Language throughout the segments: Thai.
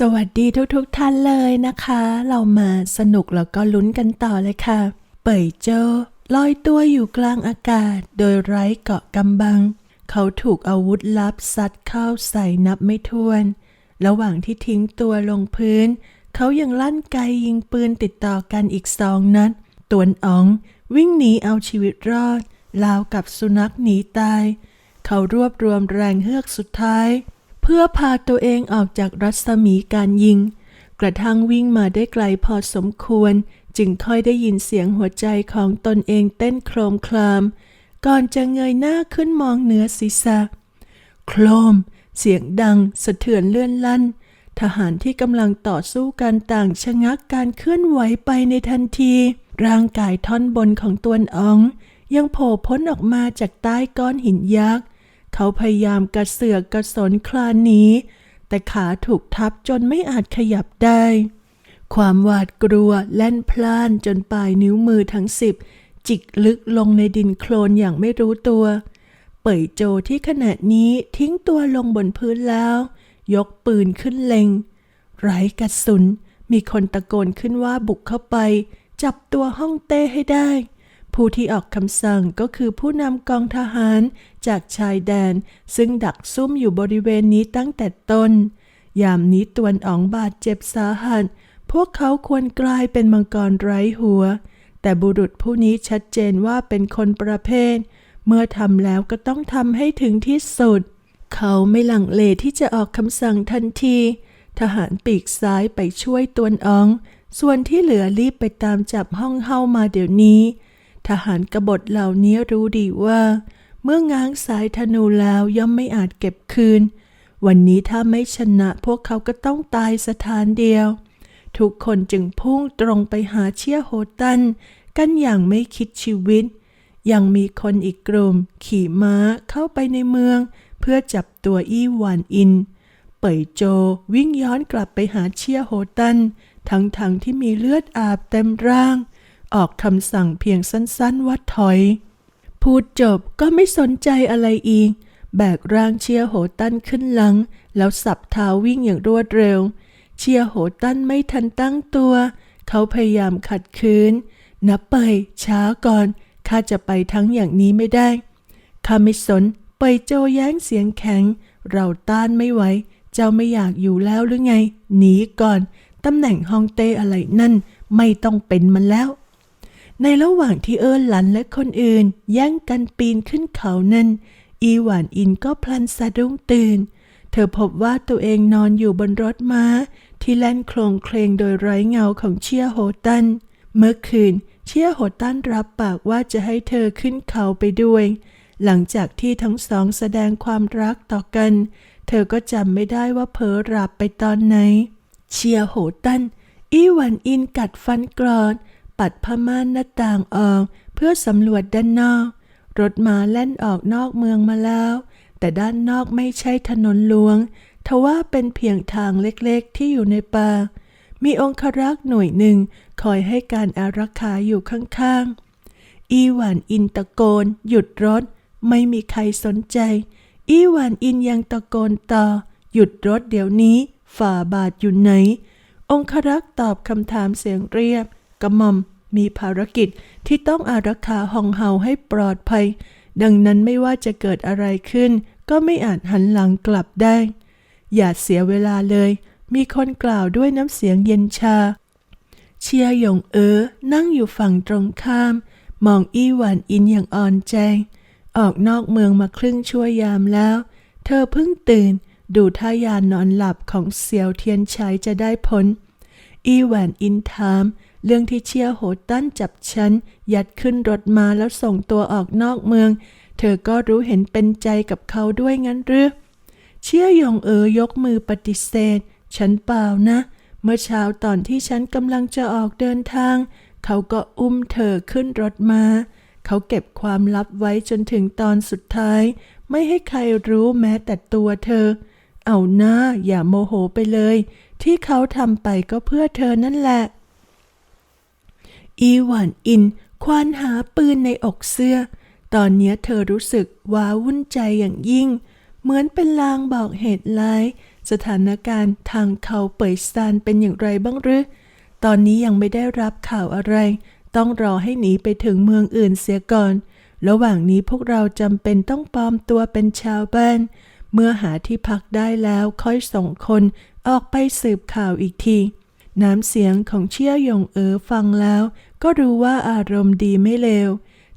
สวัสดีทุกๆทท่านเลยนะคะ เรามาสนุกแล้วก็ลุ้นกันต่อเลยค่ะ เป่ยโจลอยตัวอยู่กลางอากาศ โดยไร้เกาะกำบัง เขาถูกอาวุธลับซัดเข้าใส่นับไม่ถ้วน ระหว่างที่ทิ้งตัวลงพื้น เขายังลั่นไกยิงปืนติดต่อกันอีกสองนัด ตวนอ๋อง วิ่งหนีเอาชีวิตรอดราวกับสุนัขหนีตาย เขารวบรวมแรงเฮือกสุดท้าย เพื่อพาตัวเองออกจากรัศมีการยิง กระทั่งวิ่งมาได้ไกลพอสมควร จึงค่อยได้ยินเสียงหัวใจของตนเองเต้นโครมคลาม ก่อนจะเงยหน้าขึ้นมองเหนือศีรษะ โครม เสียงดัง สะเทือนเลื่อนลั่น ทหารที่กำลังต่อสู้กันต่างชะงักการเคลื่อนไหวไปในทันที ร่างกายท่อนบนของตัวอ๋อง ยังโผล่พ้นออกมาจากใต้ก้อนหินยักษ์ เขาพยายามกระเสือกกระสนคลานหนีแต่ขาถูกทับจนไม่อาจขยับได้ ความหวาดกลัวแล่นพล่านจนปลายนิ้วมือทั้งสิบจิกลึกลงในดินโคลนอย่างไม่รู้ตัว เป่ยโจที่ขณะนี้ทิ้งตัวลงบนพื้นแล้ว ยกปืนขึ้นเล็ง ไร้กระสุน มีคนตะโกนขึ้นว่าบุกเข้าไป จับตัวห้องเต้ให้ได้ ผู้ที่ออกคำสั่งก็คือผู้นำกองทหารจากชายแดน ซึ่งดักซุ่มอยู่บริเวณนี้ตั้งแต่ต้น ยามนี้ตวนอ๋องบาดเจ็บสาหัส พวกเขาควรกลายเป็นมังกรไร้หัว แต่บุรุษผู้นี้ชัดเจนว่าเป็นคนประเภท เมื่อทำแล้วก็ต้องทำให้ถึงที่สุด เขาไม่หลังเลที่จะออกคำสั่งทันที ทหารปีกซ้ายไปช่วยตวนอ๋อง ส่วนที่เหลือรีบไปตามจับห้องเฮามาเดี๋ยวนี้ ทหารกบฏเหล่านี้รู้ดีว่า เมื่อง้างสายธนูแล้วย่อมไม่อาจเก็บคืน วันนี้ถ้าไม่ชนะพวกเขาก็ต้องตายสถานเดียว ทุกคนจึงพุ่งตรงไปหาเชียโฮตัน กันอย่างไม่คิดชีวิต ยังมีคนอีกกลุ่ม ขี่ม้าเข้าไปในเมือง เพื่อจับตัวอี้หวานอิน เป่ยโจวิ่งย้อนกลับไปหาเชียโฮตัน ทั้งๆทที่มีเลือดอาบเต็มร่าง ออกคำสั่งเพียงสั้นๆว่าถอย พูดจบก็ไม่สนใจอะไรอีก แบกร่างเชียโหตันขึ้นหลัง แล้วสับเท้าวิ่งอย่างรวดเร็ว เชียโหตันไม่ทันตั้งตัว เขาพยายามขัดขืนนับไปช้าก่อนข้าจะไปทั้งอย่างนี้ไม่ได้ข้าไม่สนเปโจแย้งเสียงแข็ง เราต้านไม่ไหว เจ้าไม่อยากอยู่แล้วหรือไง หนีก่อน ตำแหน่งฮองเต้อะไรนั่น ไม่ต้องเป็นมันแล้ว ในระหว่างที่เอิร์หลันและคนอื่น แย่งกันปีนขึ้นเขานั้น อีหวานอินก็พลันสะดุ้งตื่น เธอพบว่าตัวเองนอนอยู่บนรถม้า ที่แล่นโคลงเคลงโดยไร้เงาของเชียโฮตัน เมื่อคืนเชียโฮตันรับปากว่าจะให้เธอขึ้นเขาไปด้วย หลังจากที่ทั้งสองแสดงความรักต่อกัน เธอก็จำไม่ได้ว่าเผลอหลับไปตอนไหน เชียโหตันอีหวันอินกัดฟันกรอด ปัดผ้าม่านหน้าต่างออกเพื่อสำรวจด้านนอก รถมาแล่นออกนอกเมืองมาแล้ว แต่ด้านนอกไม่ใช่ถนนหลวงทว่าเป็นเพียงทางเล็กๆที่อยู่ในป่า มีองครักษ์หน่วยหนึ่งคอยให้การอารักขาอยู่ข้างๆ อีหวานอินตะโกน หยุดรถ ไม่มีใครสนใจ อีหวานอินยังตะโกนต่อ หยุดรถเดี๋ยวนี้ ฝ่าบาทอยู่ไหน องครักษ์ตอบคำถามเสียงเรียบ กระหม่อมมีภารกิจที่ต้องอารักขาห้องเฮาให้ปลอดภัย ดังนั้นไม่ว่าจะเกิดอะไรขึ้น ก็ไม่อาจหันหลังกลับได้ อย่าเสียเวลาเลย มีคนกล่าวด้วยน้ำเสียงเย็นชา เชียหยงเอ๋อนั่งอยู่ฝั่งตรงข้าม มองอี้หวานอินอย่างอ่อนใจ ออกนอกเมืองมาครึ่งชั่วยามแล้ว เธอเพิ่งตื่น ดูท่ายานนอนหลับของเสี่ยวเทียนชัยจะได้ผล อีแวนอินถามเรื่องที่เชียโหตันจับฉัน ยัดขึ้นรถมาแล้วส่งตัวออกนอกเมือง เธอก็รู้เห็นเป็นใจกับเขาด้วยงั้นหรือเชี่ยหยงเอ๋อยกมือปฏิเสธ ฉันเปล่านะ เมื่อเช้าตอนที่ฉันกำลังจะออกเดินทาง เขาก็อุ้มเธอขึ้นรถมา เขาเก็บความลับไว้จนถึงตอนสุดท้าย ไม่ให้ใครรู้แม้แต่ตัวเธอ เอาหน้าอย่าโมโหไปเลย ที่เขาทำไปก็เพื่อเธอนั่นแหละ อีหวานอิน ควานหาปืนในอกเสื้อ ตอนนี้เธอรู้สึกว้าวุ่นใจอย่างยิ่ง เหมือนเป็นลางบอกเหตุร้าย สถานการณ์ทางเขาเป่ยซานเป็นอย่างไรบ้างหรือ ตอนนี้ยังไม่ได้รับข่าวอะไร ต้องรอให้หนีไปถึงเมืองอื่นเสียก่อน ระหว่างนี้พวกเราจำเป็นต้องปลอมตัวเป็นชาวบ้านเมื่อหาที่พักได้แล้วค่อยส่งคน ออกไปสืบข่าวอีกที น้ำเสียงของเชี่ยหยงเอ๋อฟังแล้ว ก็รู้ว่าอารมณ์ดีไม่เลว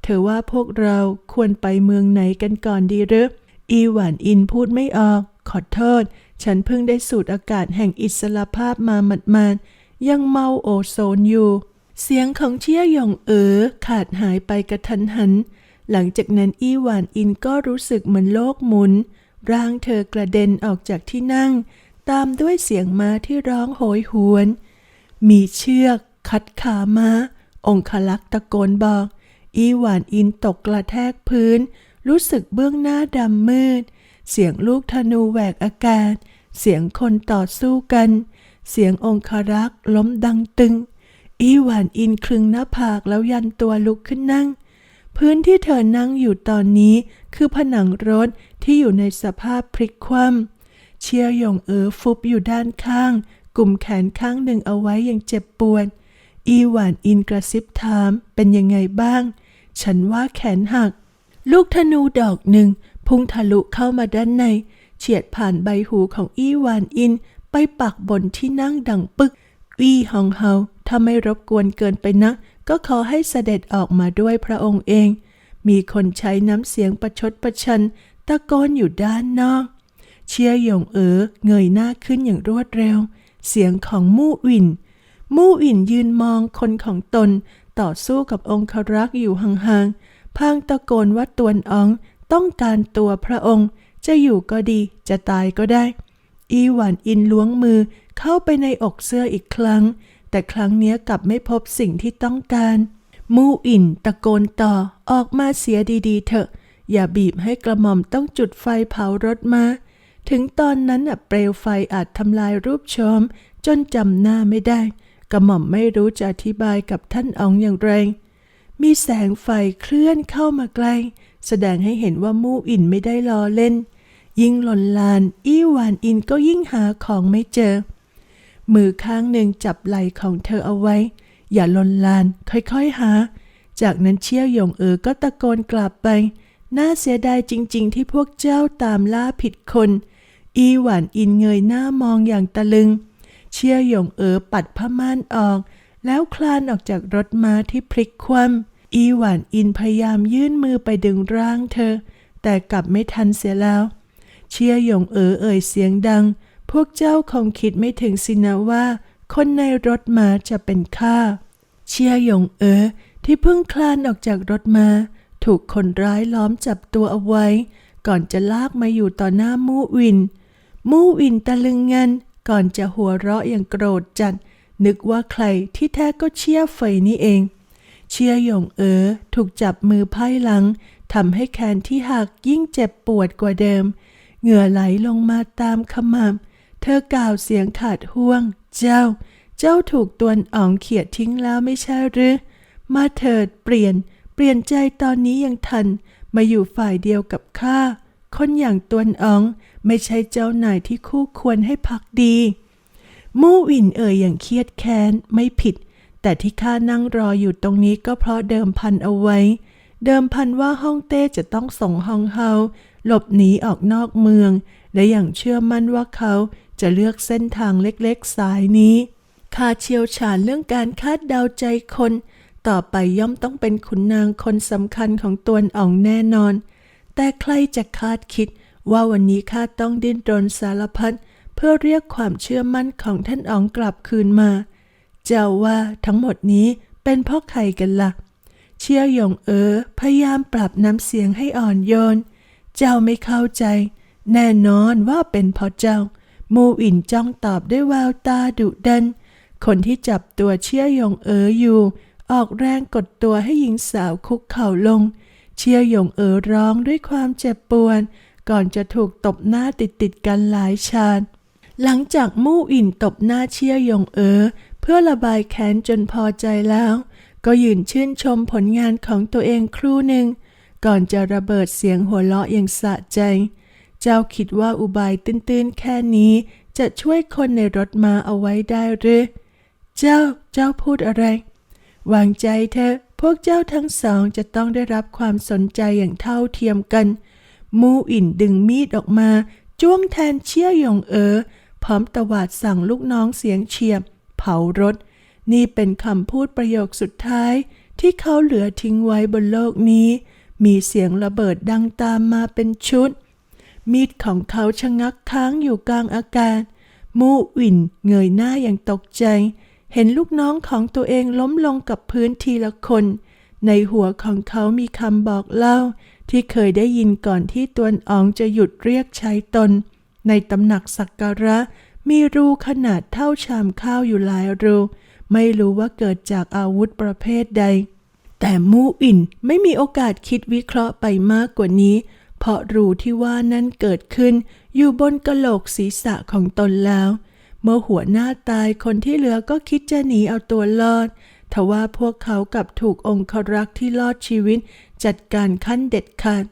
เธอว่าพวกเราควรไปเมืองไหนกันก่อนดีหรือ อีหวานอินพูดไม่ออก ขอโทษ ฉันเพิ่งได้สูดอากาศแห่งอิสระภาพมาหมาดๆ ยังเมาโอโซนอยู่ เสียงของเชี่ยหยงเอ๋อขาดหายไปกระทันหัน หลังจากนั้นอีหวานอินก็รู้สึกเหมือนโลกหมุน ร่างเธอกระเด็นออกจากที่นั่ง ตามด้วยเสียงม้าที่ร้องโหยหวน มีเชือก คัดขามา้า องคลักษ์ตะโกนบอก อีหวานอินตกกระแทกพื้น รู้สึกเบื้องหน้าดำมืด เสียงลูกธนูแหวกอากาศ เสียงคนต่อสู้กัน เสียงองครักษ์ล้มดังตึง อีหวานอินคลึงหน้าผากแล้วยันตัวลุกขึ้นนั่งพื้นที่เธอนั่งอยู่ตอนนี้คือผนังรถที่อยู่ในสภาพพลิกคว่ำ เชียร์หยงเอ๋อฟุบอยู่ด้านข้าง กลุ่มแขนข้างหนึ่งเอาไว้อย่างเจ็บปวด อีหวานอินกระซิบถาม เป็นยังไงบ้าง ฉันว่าแขนหัก ลูกธนูดอกหนึ่ง พุ่งทะลุเข้ามาด้านใน เฉียดผ่านใบหูของอีหวานอิน ไปปักบนที่นั่งดังปึกอีฮองเฮาถ้าไม่รบกวนเกินไปนัก ก็ขอให้เสด็จออกมาด้วยพระองค์เอง มีคนใช้น้ำเสียงประชดประชัน ตะโกนอยู่ด้านนอก เชียหยงเอ๋อเงยหน้าขึ้นอย่างรวดเร็ว เสียงของมู่วิน มู่วินยืนมองคนของตน ต่อสู้กับองครักษ์อยู่ห่างๆพางตะโกนว่าตวนอองต้องการตัวพระองค์ จะอยู่ก็ดีจะตายก็ได้ อีหวานอินล้วงมือเข้าไปในอกเสื้ออีกครั้ง แต่ครั้งนี้กลับไม่พบสิ่งที่ต้องการ มู่อินตะโกนต่อออกมาเสียดีๆ เถอะ อย่าบีบให้กระหม่อมต้องจุดไฟเผารถมา ถึงตอนนั้นเปลวไฟอาจทำลายรูปโฉมจนจำหน้าไม่ได้ กระหม่อมไม่รู้จะอธิบายกับท่านอองอย่างไร มีแสงไฟเคลื่อนเข้ามาใกล้ แสดงให้เห็นว่ามู่อินไม่ได้ล้อเล่น ยิ่งหล่นลาน อี้หวานอินก็ยิ่งหาของไม่เจอ มือข้างหนึ่งจับไหล่ของเธอเอาไว้ อย่าลนลานค่อยๆหา จากนั้นเชี่ยวหยงเอ๋อก็ตะโกนกลับไป น่าเสียดายจริงๆ ที่พวกเจ้าตามล่าผิดคน อีหวานอินเงยหน้ามองอย่างตะลึง เชี่ยวหยงเอ๋อปัดผ้าม่านออก แล้วคลานออกจากรถม้าที่พลิกคว่ำอีหวานอินพยายามยื่นมือไปดึงร่างเธอ แต่กลับไม่ทันเสียแล้ว เชียหยงเอ๋อเอ่ยเสียงดัง พวกเจ้าคงคิดไม่ถึงสินะว่า คนในรถม้าจะเป็นข้าเชียหยงเอ๋อที่เพิ่งคลานออกจากรถม้า ถูกคนร้ายล้อมจับตัวเอาไว้ ก่อนจะลากมาอยู่ต่อหน้ามู่วิน มู่วินตะลึงงันก่อนจะหัวเราะอย่างโกรธจัด นึกว่าใครที่แท้ก็เชี่ยเฟยนี่เอง เชี่ยหยงเอ๋อถูกจับมือไพ่หลังทำให้แขนที่หักยิ่งเจ็บปวดกว่าเดิม เหงื่อไหลลงมาตามขมับเธอกล่าวเสียงขาดห่วง เจ้า เจ้าถูกตวนอ๋องเขียดทิ้งแล้วไม่ใช่หรือ มาเถิดเปลี่ยนเปลี่ยนใจตอนนี้ยังทัน มาอยู่ฝ่ายเดียวกับข้า คนอย่างตวนอ๋องไม่ใช่เจ้านายที่คู่ควรให้พักดี มู่วินเอ่ยอย่างเครียดแค้นไม่ผิด แต่ที่ข้านั่งรออยู่ตรงนี้ก็เพราะเดิมพันเอาไว้ เดิมพันว่าฮ่องเต้จะต้องส่งฮองเฮาหลบหนีออกนอกเมือง และอย่างเชื่อมั่นว่าเขาจะเลือกเส้นทางเล็กๆสายนี้ข้าเชี่ยวชาญเรื่องการคาดเดาใจคน ต่อไปย่อมต้องเป็นขุนนางคนสำคัญของตวนอ่องแน่นอน แต่ใครจะคาดคิดว่าวันนี้ข้าต้องดิ้นรนสารพัดเพื่อเรียกความเชื่อมั่นของท่านอ๋องกลับคืนมา เจ้าว่าทั้งหมดนี้เป็นเพราะใครกันละ่ะ เชี่ยหยงเอ๋อพยายามปรับน้ำเสียงให้อ่อนโยน เจ้าไม่เข้าใจ แน่นอนว่าเป็นเพราะเจ้า มูอินจ้องตอบด้วยแววตาดุดัน คนที่จับตัวเชี่ยหยงเอ๋ออยู่ ออกแรงกดตัวให้หญิงสาวคุกเข่าลง เชี่ยวหยงเอ๋อร้องด้วยความเจ็บปวดก่อนจะถูกตบหน้าติดติดกันหลายชาติหลังจากมู่อินตบหน้าเชี่ยวหยงเอ๋อเพื่อระบายแค้นจนพอใจแล้ว ก็ยืนชื่นชมผลงานของตัวเองครู่หนึ่ง ก่อนจะระเบิดเสียงหัวเราะอย่างสะใจ เจ้าคิดว่าอุบายตื้นๆแค่นี้ จะช่วยคนในรถมาเอาไว้ได้หรือ เจ้าเจ้าพูดอะไร วางใจเถอะพวกเจ้าทั้งสองจะต้องได้รับความสนใจอย่างเท่าเทียมกัน มูอินดึงมีดออกมา จ้วงแทนเชี่ยหยงเอ๋อพร้อมตวาดสั่งลูกน้องเสียงเฉียบ เผารถ นี่เป็นคำพูดประโยคสุดท้าย ที่เขาเหลือทิ้งไว้บนโลกนี้ มีเสียงระเบิดดังตามมาเป็นชุด มีดของเขาชะงักค้างอยู่กลางอากาศ มูอินเงยหน้าอย่างตกใจ เห็นลูกน้องของตัวเองล้มลงกับพื้นทีละคน ในหัวของเขามีคำบอกเล่า ที่เคยได้ยินก่อนที่ตวนอองจะหยุดเรียกใช้ตน ในตำหนักสักการะ มีรูขนาดเท่าชามข้าวอยู่หลายรู ไม่รู้ว่าเกิดจากอาวุธประเภทใด แต่มูอินไม่มีโอกาสคิดวิเคราะห์ไปมากกว่านี้ เพราะรูที่ว่านั้นเกิดขึ้น อยู่บนกระโหลกศีรษะของตนแล้ว เมื่อหัวหน้าตายคนที่เหลือก็คิดจะหนีเอาตัวรอด ทว่าพวกเขากลับถูกองครักษ์ที่รอดชีวิต จัดการขั้นเด็ดขาด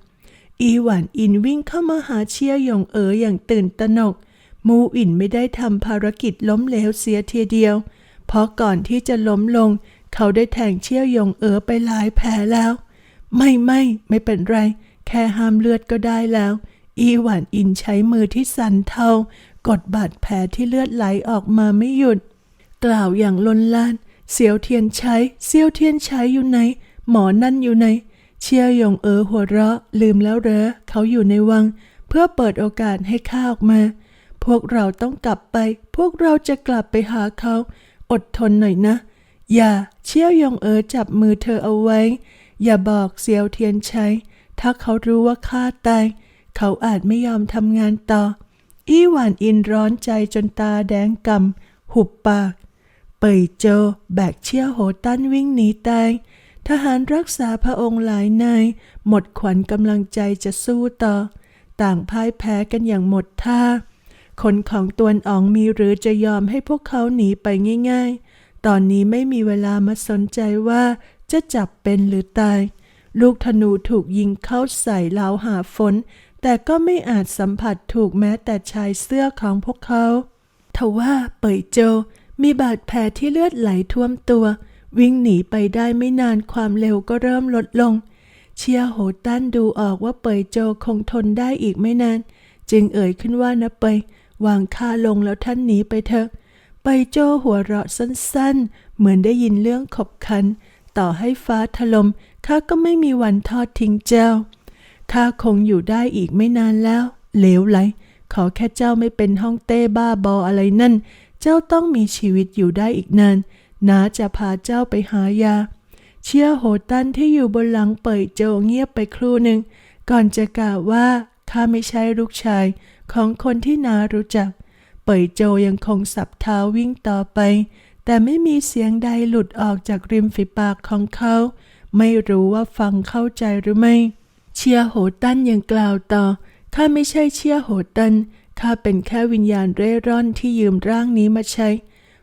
อีหวานอินวิ่งเข้ามาหาเชียหยงเอ๋ออย่างตื่นตระหนก มูอินไม่ได้ทำภารกิจล้มเหลวเสียทีเดียว เพราะก่อนที่จะล้มลง เขาได้แทงเชี่ยวหยงเอ๋อไปหลายแผลแล้ว ไม่ไม่ไม่เป็นไร แค่ห้ามเลือดก็ได้แล้วอีหวานอินใช้มือที่สันเทา กดบาดแผลที่เลือดไหลออกมาไม่หยุด กล่าวอย่างลนลาน เสียวเทียนใช้เสียวเทียนใช้อยู่ไหน หมอนั่นอยู่ไหน เชียวหยงเอ๋อหัวเราะ ลืมแล้วเหรอเขาอยู่ในวัง เพื่อเปิดโอกาสให้ข้าออกมา พวกเราต้องกลับไป พวกเราจะกลับไปหาเขา อดทนหน่อยนะ อย่า เชี่ยวยงเอ๋อจับมือเธอเอาไว้ อย่าบอกเซียวเทียนใชัยถ้าเขารู้ว่าข้าตาย เขาอาจไม่ยอมทำงานต่อ อี้หวานอินร้อนใจจนตาแดงกำหุบปาก เป่ยโจแบกเชี่ยวโหตั้นวิ่งหนีตาย ทหารรักษาพระองค์หลายนาย หมดขวัญกำลังใจจะสู้ต่อ ต่างพ่ายแพ้กันอย่างหมดท่า คนของตวนอ๋องมีหรือจะยอมให้พวกเขาหนีไปง่าย ๆ ตอนนี้ไม่มีเวลามาสนใจว่าจะจับเป็นหรือตาย ลูกธนูถูกยิงเข้าใส่ลาวหาฝน แต่ก็ไม่อาจสัมผัสถูกแม้แต่ชายเสื้อของพวกเขาทว่าเป่ยโจมีบาดแผลที่เลือดไหลท่วมตัว วิ่งหนีไปได้ไม่นานความเร็วก็เริ่มลดลง เชียโหตันดูออกว่าเป่ยโจคงทนได้อีกไม่นาน จึงเอ่ยขึ้นว่านะเปยวางค่าลงแล้วท่านหนีไปเถอะไปโจหัวเราะสั้นๆ เหมือนได้ยินเรื่องขบขัน ต่อให้ฟ้าถลม่มข้าก็ไม่มีวันทอดทิ้งเจ้า ข้าคงอยู่ได้อีกไม่นานแล้วเหลวไหล ขอแค่เจ้าไม่เป็นห้องเต้บ้าบออะไรนั่น เจ้าต้องมีชีวิตอยู่ได้อีกนานน้าจะพาเจ้าไปหายา เชียโหตันที่อยู่บนหลังเป่ยโจเงียบไปครู่หนึ่ง ก่อนจะกล่าวว่าข้าไม่ใช่ลูกชายของคนที่นารู้จัก เป่ยโจยังคงสับเท้าวิ่งต่อไป แต่ไม่มีเสียงใดหลุดออกจากริมฝีปากของเขา ไม่รู้ว่าฟังเข้าใจหรือไม่ เชียโหตันยังกล่าวต่อ ข้าไม่ใช่เชียโหตัน ข้าเป็นแค่วิญญาณเร่ร่อนที่ยืมร่างนี้มาใช้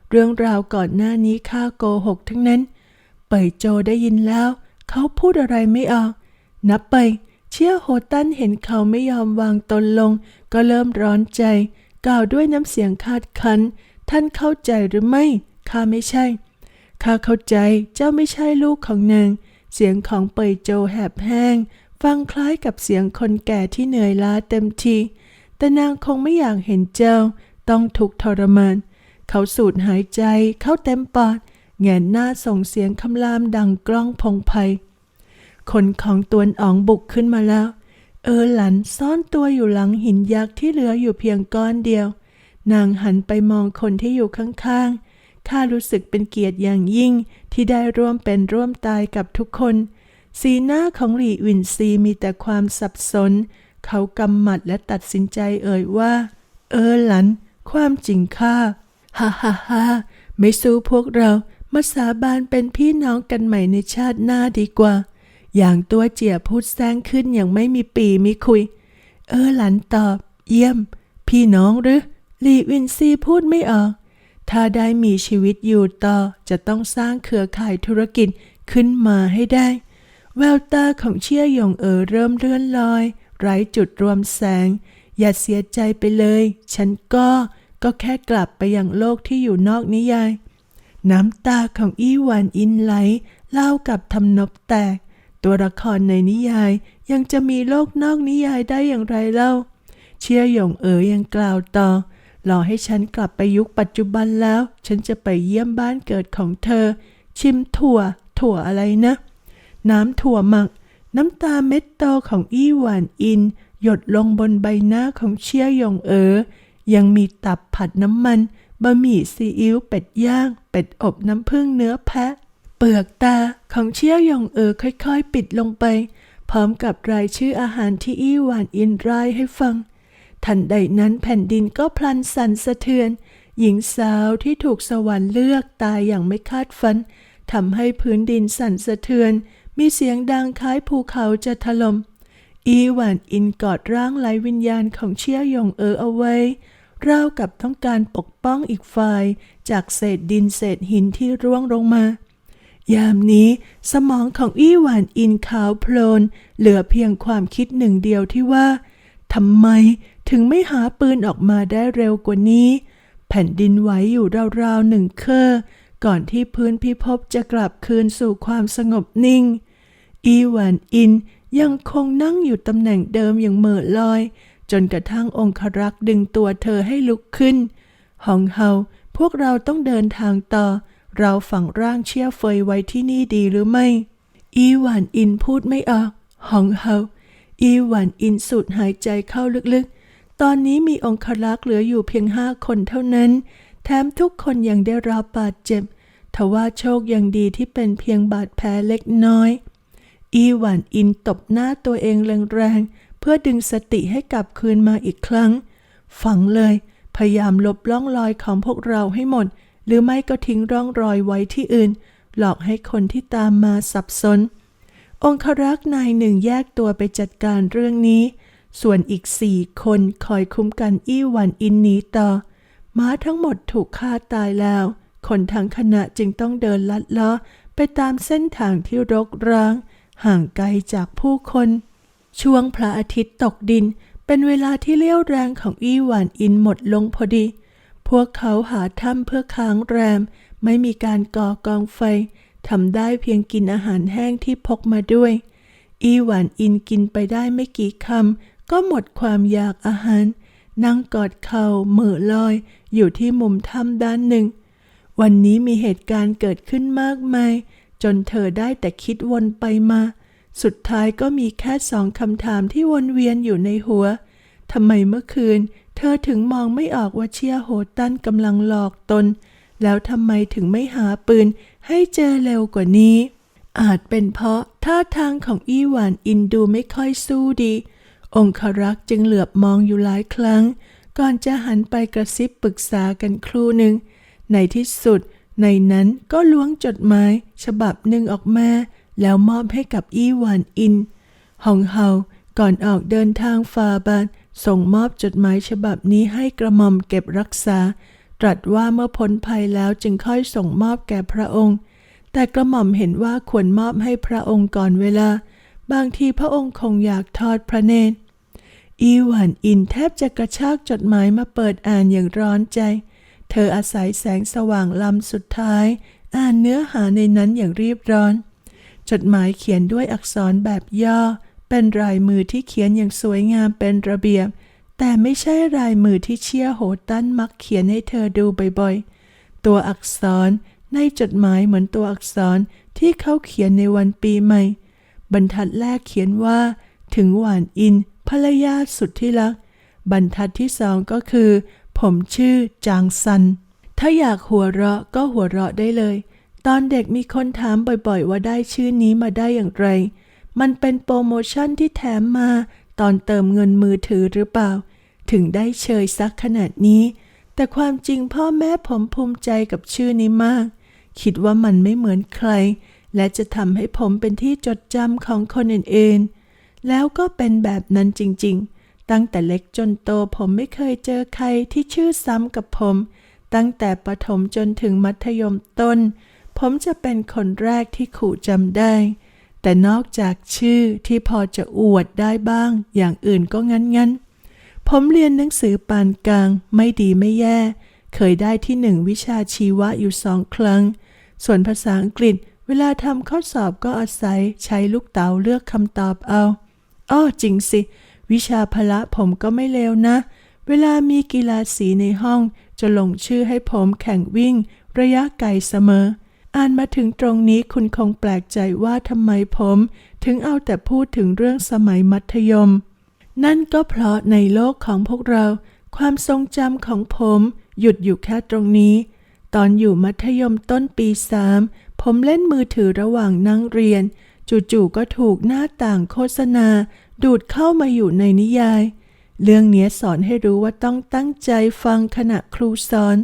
เรื่องราวก่อนหน้านี้ข้าโกหกทั้งนั้น เป่ยโจได้ยินแล้ว เขาพูดอะไรไม่ออก นับไป เชียโหตันเห็นเขาไม่ยอมวางตนลง ก็เริ่มร้อนใจ กล่าวด้วยน้ำเสียงคาดคันท่านเข้าใจหรือไม่ ข้าไม่ใช่ ข้าเข้าใจ เจ้าไม่ใช่ลูกของนาง เสียงของเปยโจแหบแห้ง ฟังคล้ายกับเสียงคนแก่ที่เหนื่อยล้าเต็มที แต่นางคงไม่อยากเห็นเจ้า ต้องทุกข์ทรมาน เขาสูดหายใจเข้าเต็มปอดแงนหน้าส่งเสียงคำรามดังกล้องพงไพคนของตวนอ๋องบุกขึ้นมาแล้ว เออหลันซ่อนตัวอยู่หลังหินยักษ์ที่เหลืออยู่เพียงก้อนเดียว นางหันไปมองคนที่อยู่ข้างๆข้ารู้สึกเป็นเกียรติอย่างยิ่งที่ได้ร่วมเป็นร่วมตายกับทุกคน สีหน้าของหลี่วินซีมีแต่ความสับสน เขากำหมัดและตัดสินใจเอ่ยว่า เออหลัน ความจริงข้าฮ่าฮ่าฮ่าไม่สู้พวกเรามาสาบานเป็นพี่น้องกันใหม่ในชาติหน้าดีกว่า อย่างตัวเจียพูดแซงขึ้นอย่างไม่มีปีมีคุย เออหลันตอบ เยี่ยม พี่น้องหรือหลีวินซีพูดไม่ออก ถ้าได้มีชีวิตอยู่ต่อจะต้องสร้างเครือข่ายธุรกิจขึ้นมาให้ได้ แววตาของเชี่ยหยงเอ๋อเริ่มเลื่อนลอย ไร้จุดรวมแสง อย่าเสียใจไปเลย ฉันก็ก็แค่กลับไปยังโลกที่อยู่นอกนิยาย น้ำตาของอีหวานอินไหลเล่ากับทำนบแตก ตัวละครในนิยายยังจะมีโลกนอกนิยายได้อย่างไรเล่า เชียหยงเอ๋ยยังกล่าวต่อรอให้ฉันกลับไปยุคปัจจุบันแล้ว ฉันจะไปเยี่ยมบ้านเกิดของเธอ ชิมถั่ว ถั่วอะไรนะ น้ำถั่วหมัก น้ำตาเม็ดโตของอี้หวานอิน หยดลงบนใบหน้าของเชียหยงเอ๋อยังมีตับผัดน้ำมันบะหมี่ซีอิ๊วเป็ดย่าง เป็ดอบน้ำผึ้งเนื้อแพะ เปลือกตาของเชี่ยวหยงเอ๋อค่อยๆ ปิดลงไป พร้อมกับรายชื่ออาหารที่อี้หวานอินรายให้ฟัง ทันใดนั้นแผ่นดินก็พลันสั่นสะเทือน หญิงสาวที่ถูกสวรรค์เลือกตายอย่างไม่คาดฝันทำให้พื้นดินสั่นสะเทือน มีเสียงดังคล้ายภูเขาจะถล่ม อีหวานอินกอดร่างไร้วิญญาณของเชี่ยหยงเออเอาไว้ราวกับต้องการปกป้องอีกฝ่าย จากเศษดินเศษหินที่ร่วงลงมา ยามนี้สมองของอี้หวานอินขาวโพลน เหลือเพียงความคิดหนึ่งเดียวที่ว่าทำไมถึงไม่หาปืนออกมาได้เร็วกว่านี้ แผ่นดินไหวอยู่ราวๆหนึ่งเคอก่อนที่พื้นพิภพจะกลับคืนสู่ความสงบนิ่ง อีหวานอินยังคงนั่งอยู่ตำแหน่งเดิมอย่างเหม่อลอย จนกระทั่งองครักษ์ดึงตัวเธอให้ลุกขึ้นหองเฮาพวกเราต้องเดินทางต่อ เราฝังร่างเชี่ยเฟยไว้ที่นี่ดีหรือไม่ อีหวานอินพูดไม่ออกหองเฮาอีหวานอินสูดหายใจเข้าลึกๆ ตอนนี้มีองครักษ์เหลืออยู่เพียงห้าคนเท่านั้น แถมทุกคนยังได้รับบาดเจ็บ ทว่าโชคยังดีที่เป็นเพียงบาดแผลเล็กน้อย อีหวานอินตบหน้าตัวเองแรงๆ เพื่อดึงสติให้กลับคืนมาอีกครั้ง ฝังเลย พยายามลบล่องรอยของพวกเราให้หมด หรือไม่ก็ทิ้งร่องรอยไว้ที่อื่น หลอกให้คนที่ตามมาสับสน องครักษ์นายหนึ่งแยกตัวไปจัดการเรื่องนี้ ส่วนอีกสี่คนคอยคุ้มกันอี้หวันอินนี้ต่อ ม้าทั้งหมดถูกฆ่าตายแล้ว คนทั้งคณะจึงต้องเดินลัดเลาะไปตามเส้นทางที่รกร้าง ห่างไกลจากผู้คน ช่วงพระอาทิตย์ตกดิน เป็นเวลาที่เลี้ยวแรงของอีหวานอินหมดลงพอดี พวกเขาหาถ้ำเพื่อค้างแรม ไม่มีการก่อกองไฟทำได้เพียงกินอาหารแห้งที่พกมาด้วย อีหวานอินกินไปได้ไม่กี่คำก็หมดความอยากอาหาร นั่งกอดเข่าเหม่อลอย อยู่ที่มุมถ้ำด้านหนึ่ง วันนี้มีเหตุการณ์เกิดขึ้นมากมาย จนเธอได้แต่คิดวนไปมา สุดท้ายก็มีแค่สองคำถามที่วนเวียนอยู่ในหัวทำไมเมื่อคืน เธอถึงมองไม่ออกว่าเชียโฮตันกำลังหลอกตน แล้วทำไมถึงไม่หาปืนให้เจอเร็วกว่านี้ อาจเป็นเพราะท่าทางของอีหวานอินดูไม่ค่อยสู้ดี องครักษ์จึงเหลือบมองอยู่หลายครั้ง ก่อนจะหันไปกระซิบปรึกษากันครู่หนึ่ง ในที่สุด ในนั้นก็ล้วงจดหมายฉบับหนึ่งออกมา แล้วมอบให้กับอีหวานอินฮองเฮาก่อนออกเดินทางฟาบานส่งมอบจดหมายฉบับนี้ให้กระหม่อมเก็บรักษา ตรัสว่าเมื่อพ้นภัยแล้วจึงค่อยส่งมอบแก่พระองค์ แต่กระหม่อมเห็นว่าควรมอบให้พระองค์ก่อนเวลา บางทีพระองค์คงอยากทอดพระเนตรอีหวานอินแทบจะกระชากจดหมายมาเปิดอ่านอย่างร้อนใจ เธออาศัยแสงสว่างลำสุดท้าย อ่านเนื้อหาในนั้นอย่างรีบร้อน จดหมายเขียนด้วยอักษรแบบย่อ เป็นลายมือที่เขียนอย่างสวยงามเป็นระเบียบ แต่ไม่ใช่ลายมือที่เชียโหตันมักเขียนให้เธอดูบ่อยๆ ตัวอักษรในจดหมายเหมือนตัวอักษรที่เขาเขียนในวันปีใหม่ บรรทัดแรกเขียนว่า ถึงหวานอินภรรยาสุดที่รัก บรรทัดที่สองก็คือ ผมชื่อจางซัน ถ้าอยากหัวเราะก็หัวเราะได้เลย ตอนเด็กมีคนถามบ่อยๆ ว่าได้ชื่อนี้มาได้อย่างไร มันเป็นโปรโมชั่นที่แถมมา ตอนเติมเงินมือถือหรือเปล่า ถึงได้เชยซักขนาดนี้ แต่ความจริงพ่อแม่ผมภูมิใจกับชื่อนี้มาก คิดว่ามันไม่เหมือนใคร และจะทำให้ผมเป็นที่จดจำของคนอื่นๆ แล้วก็เป็นแบบนั้นจริงๆ ตั้งแต่เล็กจนโตผมไม่เคยเจอใครที่ชื่อซ้ำกับผม ตั้งแต่ประถมจนถึงมัธยมต้น ผมจะเป็นคนแรกที่ขู่จำได้ แต่นอกจากชื่อที่พอจะอวดได้บ้าง อย่างอื่นก็งั้นๆ ผมเรียนหนังสือปานกลาง ไม่ดีไม่แย่ เคยได้ที่หนึ่งวิชาชีวะอยู่สองครั้ง ส่วนภาษาอังกฤษเวลาทำข้อสอบก็อาศัยใช้ลูกเต๋าเลือกคำตอบเอา อ้อจริงสิ วิชาพละผมก็ไม่เลวนะ เวลามีกีฬาสีในห้อง จะลงชื่อให้ผมแข่งวิ่ง ระยะไกลเสมอ อ่านมาถึงตรงนี้คุณคงแปลกใจว่าทำไมผม ถึงเอาแต่พูดถึงเรื่องสมัยมัธยม นั่นก็เพราะในโลกของพวกเรา ความทรงจำของผมหยุดอยู่แค่ตรงนี้ ตอนอยู่มัธยมต้นปีสามผมเล่นมือถือระหว่างนั่งเรียน จู่ๆก็ถูกหน้าต่างโฆษณา ดูดเข้ามาอยู่ในนิยาย เรื่องเนี้ยสอนให้รู้ว่าต้องตั้งใจฟังขณะครูสอน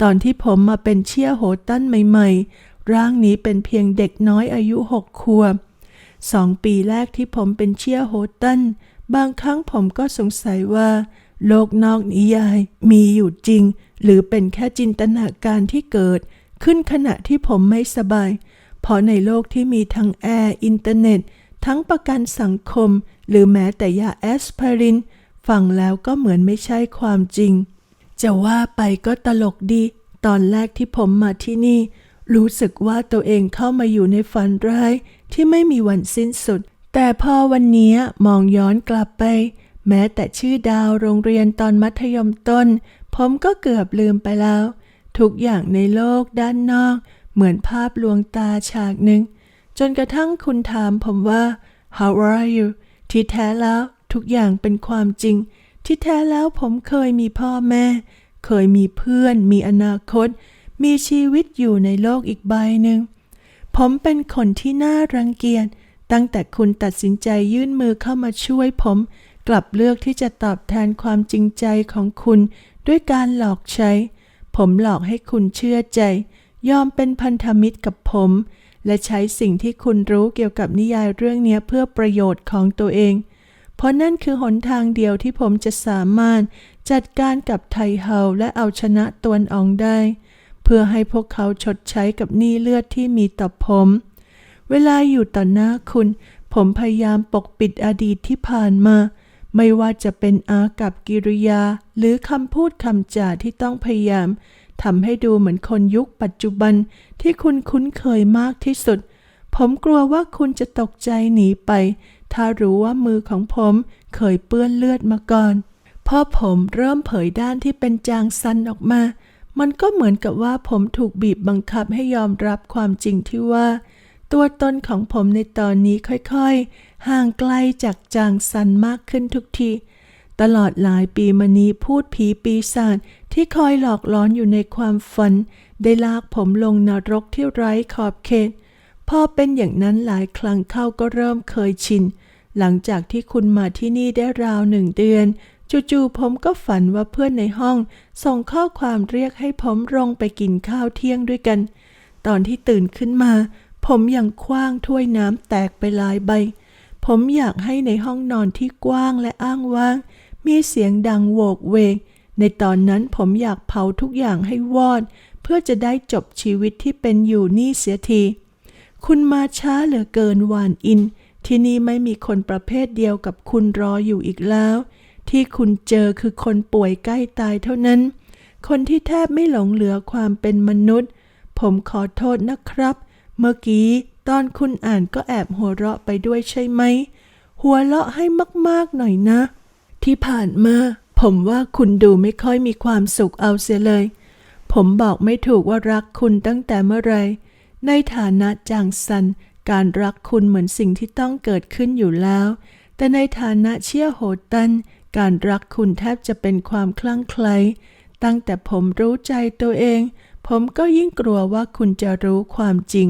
ตอนที่ผมมาเป็นเชี่ยโหตั้นใหม่ๆ ร่างนี้เป็นเพียงเด็กน้อยอายุหกขวบสองปีแรกที่ผมเป็นเชี่ยโฮตันบางครั้งผมก็สงสัยว่า โลกนอกนิยายมีอยู่จริง หรือเป็นแค่จินตนาการที่เกิด ขึ้นขณะที่ผมไม่สบาย เพราะในโลกที่มีทั้งแอร์ อินเทอร์เน็ต ทั้งประกันสังคม หรือแม้แต่ยาแอสไพริน ฟังแล้วก็เหมือนไม่ใช่ความจริง จะว่าไปก็ตลกดี ตอนแรกที่ผมมาที่นี่ รู้สึกว่าตัวเองเข้ามาอยู่ในฝันร้ายที่ไม่มีวันสิ้นสุด แต่พอวันนี้มองย้อนกลับไป แม้แต่ชื่อดาวโรงเรียนตอนมัธยมต้น ผมก็เกือบลืมไปแล้ว ทุกอย่างในโลกด้านนอก เหมือนภาพลวงตาฉากหนึ่ง จนกระทั่งคุณถามผมว่า how are you ที่แท้แล้วทุกอย่างเป็นความจริง ที่แท้แล้วผมเคยมีพ่อแม่ เคยมีเพื่อน มีอนาคต มีชีวิตอยู่ในโลกอีกใบหนึ่ง ผมเป็นคนที่น่ารังเกียจ ตั้งแต่คุณตัดสินใจยื่นมือเข้ามาช่วยผม กลับเลือกที่จะตอบแทนความจริงใจของคุณ ด้วยการหลอกใช้ ผมหลอกให้คุณเชื่อใจ ยอมเป็นพันธมิตรกับผม และใช้สิ่งที่คุณรู้เกี่ยวกับนิยายเรื่องนี้เพื่อประโยชน์ของตัวเอง เพราะนั่นคือหนทางเดียวที่ผมจะสามารถจัดการกับไทเฮาและเอาชนะตวนอองได้ เพื่อให้พวกเขาชดใช้กับหนี้เลือดที่มีต่อผม เวลาอยู่ต่อหน้าคุณ ผมพยายามปกปิดอดีตที่ผ่านมา ไม่ว่าจะเป็นอากับกิริยา หรือคำพูดคำจาที่ต้องพยายาม ทำให้ดูเหมือนคนยุคปัจจุบันที่คุณคุ้นเคยมากที่สุด ผมกลัวว่าคุณจะตกใจหนีไป ถ้ารู้ว่ามือของผมเคยเปื้อนเลือดมาก่อนพอผมเริ่มเผยด้านที่เป็นจางซันออกมา มันก็เหมือนกับว่าผมถูกบีบบังคับให้ยอมรับความจริงที่ว่า ตัวตนของผมในตอนนี้ค่อยๆ ห่างไกลจากจางซันมากขึ้นทุกที ตลอดหลายปีมานี้พูดผีปีศาจ ที่คอยหลอกล้อนอยู่ในความฝัน ได้ลากผมลงนรกที่ไร้ขอบเขต พอเป็นอย่างนั้นหลายครั้งเข้าก็เริ่มเคยชิน หลังจากที่คุณมาที่นี่ได้ราวหนึ่งเดือน จู่ๆผมก็ฝันว่าเพื่อนในห้อง ส่งข้อความเรียกให้ผมลงไปกินข้าวเที่ยงด้วยกัน ตอนที่ตื่นขึ้นมา ผมยังคว้างถ้วยน้ำแตกไปหลายใบ ผมอยากให้ในห้องนอนที่กว้างและอ้างว้าง มีเสียงดังโวกเวก ในตอนนั้นผมอยากเผาทุกอย่างให้วอด เพื่อจะได้จบชีวิตที่เป็นอยู่นี่เสียที คุณมาช้าเหลือเกินวานอิน ที่นี่ไม่มีคนประเภทเดียวกับคุณรออยู่อีกแล้ว ที่คุณเจอคือคนป่วยใกล้ตายเท่านั้น คนที่แทบไม่หลงเหลือความเป็นมนุษย์ ผมขอโทษนะครับ เมื่อกี้ตอนคุณอ่านก็แอบหัวเราะไปด้วยใช่ไหม หัวเราะให้มากๆหน่อยนะ ที่ผ่านมา ผมว่าคุณดูไม่ค่อยมีความสุขเอาเสียเลย ผมบอกไม่ถูกว่ารักคุณตั้งแต่เมื่อไหรในฐานะจางซัน การรักคุณเหมือนสิ่งที่ต้องเกิดขึ้นอยู่แล้ว แต่ในฐานะเชี่ยโหตัน การรักคุณแทบจะเป็นความคลั่งไคล้ตั้งแต่ผมรู้ใจตัวเอง ผมก็ยิ่งกลัวว่าคุณจะรู้ความจริง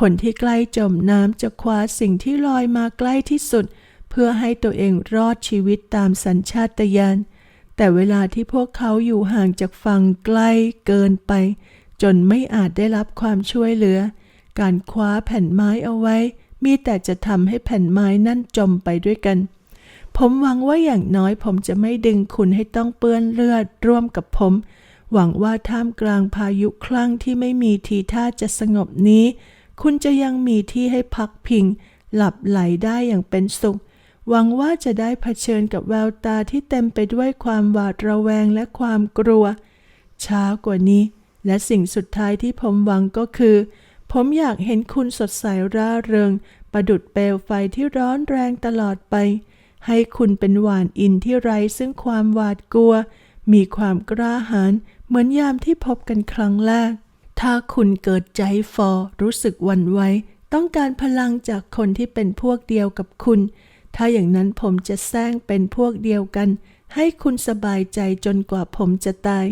คนที่ใกล้จมน้ำจะคว้าสิ่งที่ลอยมาใกล้ที่สุด เพื่อให้ตัวเองรอดชีวิตตามสัญชาตญาณ แต่เวลาที่พวกเขาอยู่ห่างจากฝั่งไกล้เกินไป จนไม่อาจได้รับความช่วยเหลือ การคว้าแผ่นไม้เอาไว้ มีแต่จะทำให้แผ่นไม้นั่นจมไปด้วยกัน ผมหวังว่าอย่างน้อยผมจะไม่ดึงคุณให้ต้องเปื้อนเลือดร่วมกับผม หวังว่าท่ามกลางพายุคลั่งที่ไม่มีทีท่าจะสงบนี้ คุณจะยังมีที่ให้พักพิง หลับไหลได้อย่างเป็นสุข หวังว่าจะได้เผชิญกับแววตาที่เต็มไปด้วยความหวาดระแวงและความกลัว ช้ากว่านี้ และสิ่งสุดท้ายที่ผมหวังก็คือ ผมอยากเห็นคุณสดใสร่าเริง ประดุดเปลวไฟที่ร้อนแรงตลอดไป ให้คุณเป็นหวานอินที่ไร้ซึ่งความหวาดกลัว มีความกล้าหาญเหมือนยามที่พบกันครั้งแรก ถ้าคุณเกิดใจฟอรู้สึกวันไหวต้องการพลังจากคนที่เป็นพวกเดียวกับคุณ ถ้าอย่างนั้นผมจะแซงเป็นพวกเดียวกัน ให้คุณสบายใจจนกว่าผมจะตาย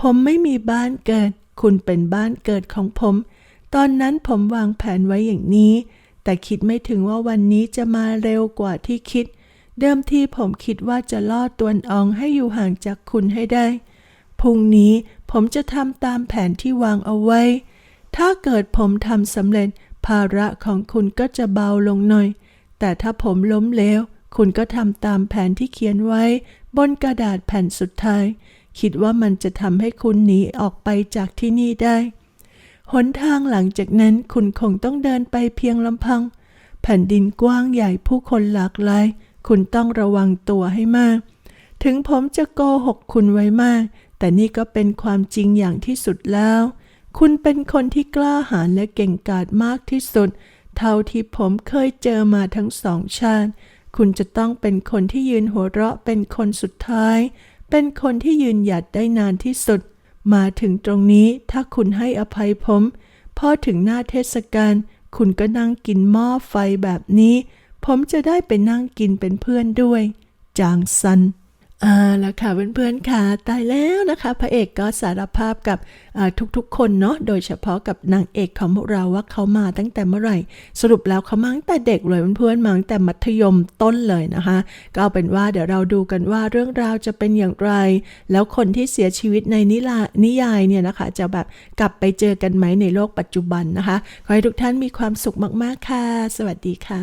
ผมไม่มีบ้านเกิด คุณเป็นบ้านเกิดของผม ตอนนั้นผมวางแผนไว้อย่างนี้ แต่คิดไม่ถึงว่าวันนี้จะมาเร็วกว่าที่คิด เดิมทีผมคิดว่าจะล่อตัวนอองให้อยู่ห่างจากคุณให้ได้ พรุ่งนี้ผมจะทำตามแผนที่วางเอาไว้ ถ้าเกิดผมทำสำเร็จภาระของคุณก็จะเบาลงหน่อย แต่ถ้าผมล้มเหลวคุณก็ทำตามแผนที่เขียนไว้ บนกระดาษแผ่นสุดท้าย คิดว่ามันจะทำให้คุณหนีออกไปจากที่นี่ได้ หนทางหลังจากนั้นคุณคงต้องเดินไปเพียงลำพัง แผ่นดินกว้างใหญ่ผู้คนหลากหลาย คุณต้องระวังตัวให้มาก ถึงผมจะโกหกคุณไว้มาก แต่นี่ก็เป็นความจริงอย่างที่สุดแล้ว คุณเป็นคนที่กล้าหาญและเก่งกาจมากที่สุด เท่าที่ผมเคยเจอมาทั้งสองชาติ คุณจะต้องเป็นคนที่ยืนหัวเราะเป็นคนสุดท้าย เป็นคนที่ยืนหยัดได้นานที่สุด มาถึงตรงนี้ถ้าคุณให้อภัยผมพอถึงหน้าเทศกาลคุณก็นั่งกินหม้อไฟแบบนี้ ผมจะได้ไปนั่งกินเป็นเพื่อนด้วย จางซัน อ่าแล้วค่ะเพื่อนๆค่ะตายแล้วนะคะ พระเอกก็สารภาพกับทุกๆ คนเนาะโดยเฉพาะกับนางเอกของพวกเราว่าเขามาตั้งแต่เมื่อไหร่ สรุปแล้วเขามาตั้งแต่เด็กเลยเพื่อนๆมาตั้งแต่มัธยมต้นเลยนะคะ ก็เอาเป็นว่าเดี๋ยวเราดูกันว่าเรื่องราวจะเป็นอย่างไร แล้วคนที่เสียชีวิตในนิลานิยายเนี่ยนะคะ จะแบบกลับไปเจอกันไหมในโลกปัจจุบันนะคะขอให้ทุกท่านมีความสุขมากๆค่ะ สวัสดีค่ะ